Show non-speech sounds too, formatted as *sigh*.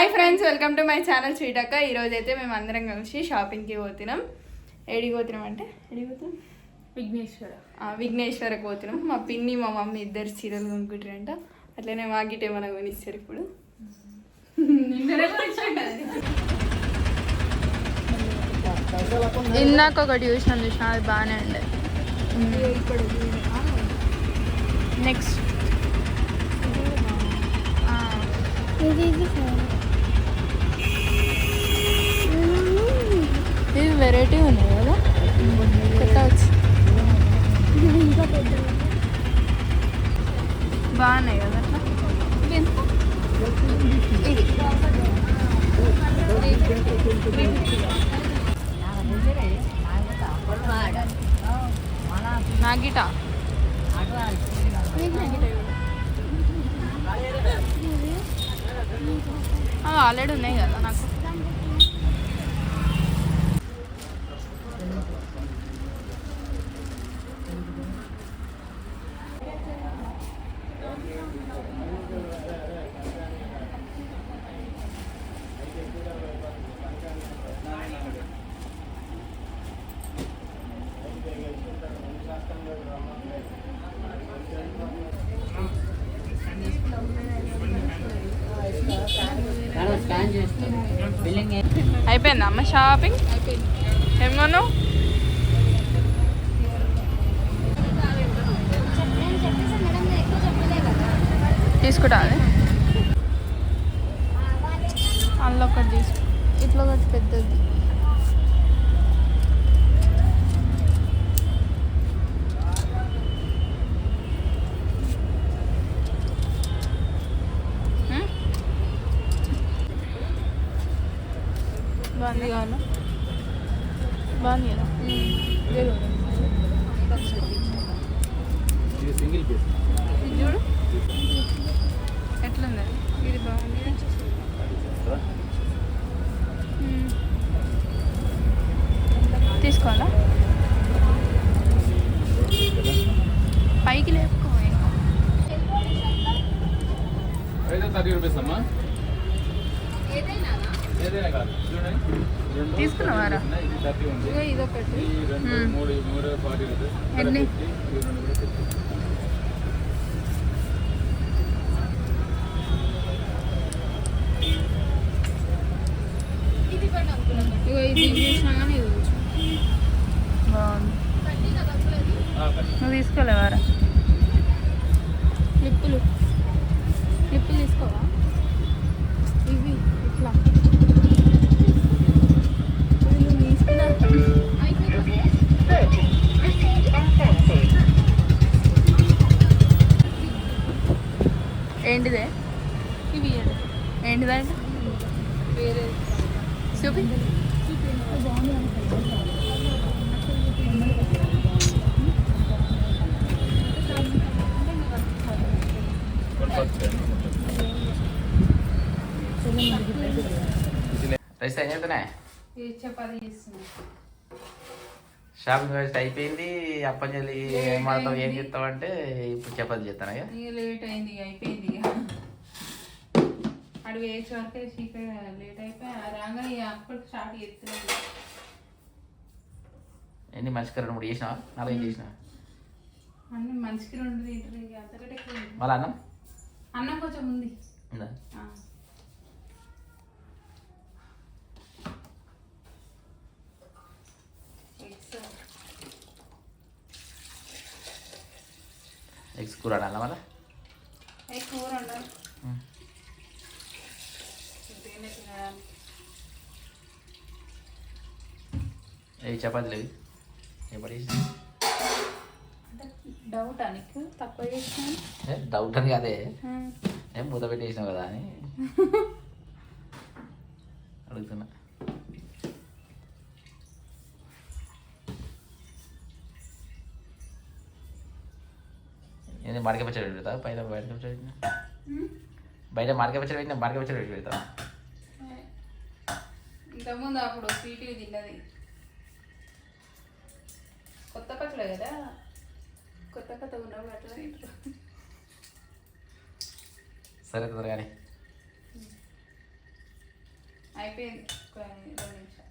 Hi friends welcome to my channel స్వీటక్క. ఈరోజు అయితే మేము అందరం కలిసి షాపింగ్కి పోతున్నాం. ఏడికి పోతున్నాం అంటే? ఏడికి పోతున్నాం? విఘ్నేశ్వర. విఘ్నేశ్వరకు పోతున్నాం. మా పిన్ని మా మమ్మీ ఇద్దరు చీరలు కొనుక్కుంటారంట. అట్లనే మాగిట్ ఏమైనా కొనిస్తారు ఇప్పుడు? ఇందాక ఒకటి చూసిన చూసిన అది బాగానే ఉండే. నెక్స్ట్ ఇది వెరైటీ ఉంది కదా? కొత్త బాగున్నాయి కదా అట్లా? ఇది ఎంత? ఆల్రెడీ ఉన్నాయి కదా నాకు. స్కాన్ చేస్తాం బిల్లింగ్ అయిపోయిందా అమ్మ షాపింగ్? ఏం కొన్నావు? తీసుకుంటా అది అందులో ఒకటి తీసుకు. ఇట్లా ఒకటి పెద్దది. బాగుంది కావాలా బాగుంది కదా? సింగిల్ పీస్ ఇది చూడు. ఎట్లుంది అది? ఇది బాగుంది. తీసుకోవాలా? పైకి లేపుకో థర్టీ రూపీస్ అమ్మా. ఏదైనా తీసుకున్నావారా? ఇదొకటి. ఎన్ని? నువ్వు తీసుకోలేవారా? క్లిప్పులు క్లిప్పులు తీసుకోవా? ఇవి ఇట్లా. ఏంటిదే ఇవి ఏంటిదంటే వేరే చూపి వన్ ఫస్ట్ రైస్ ఏం చెప్తున్నాయి చపాతి చేస్తున్నా షాపింగ్ వేస్ట్ అయిపోయింది. అప్పంజలి ఏం ఆడతావు ఏం చేస్తావు అంటే ఇప్పుడు చపాతి చేస్తాను లేట్ అయింది అయిపోయింది ఇక. అడుగు వేసే వరకే చీకటి లేట్ అయిపోయి ఇక అప్పటికి స్టార్ట్ చేస్తున్నాను ఎన్ని మనిషికి రెండు మూడు చేసినావా? నాలుగు చేసినావా? అన్ని మనిషికి రెండు తింటారు అంతకంటే. మళ్ళీ అన్నం? అన్నం కొంచెం ఉంది ఉందా ఆ. ఎగ్స్ ఎగ్స్ కూర అన్న మళ్ళీ? ఏ కూర తినడానికి ఏ చపాతీలు ఇవి ఎప్పుడు డౌటా నీకు? తక్కువ చేసినాను డౌట్ అని అదే ఏం మూత పెట్టి చేసినావు కదా అని. *laughs* అడుగుతున్నా. ఏంది మాడికాయ పచ్చడి పెడతా బయట బయట పచ్చడి పెట్టినా? బయట మాడికాయ పచ్చడి పెట్టినా మాడికాయ పచ్చడి పెట్టి పెడతా ఇంతకుముందు అప్పుడు స్వీట్ తిన్నది. కొత్త పచ్చడి కదా? కొత్త కొత్త ఉన్నప్పుడు అట్లా తింటారు. సరే తొందరగానే. అయిపోయింది. రెండు నిమిషాలు.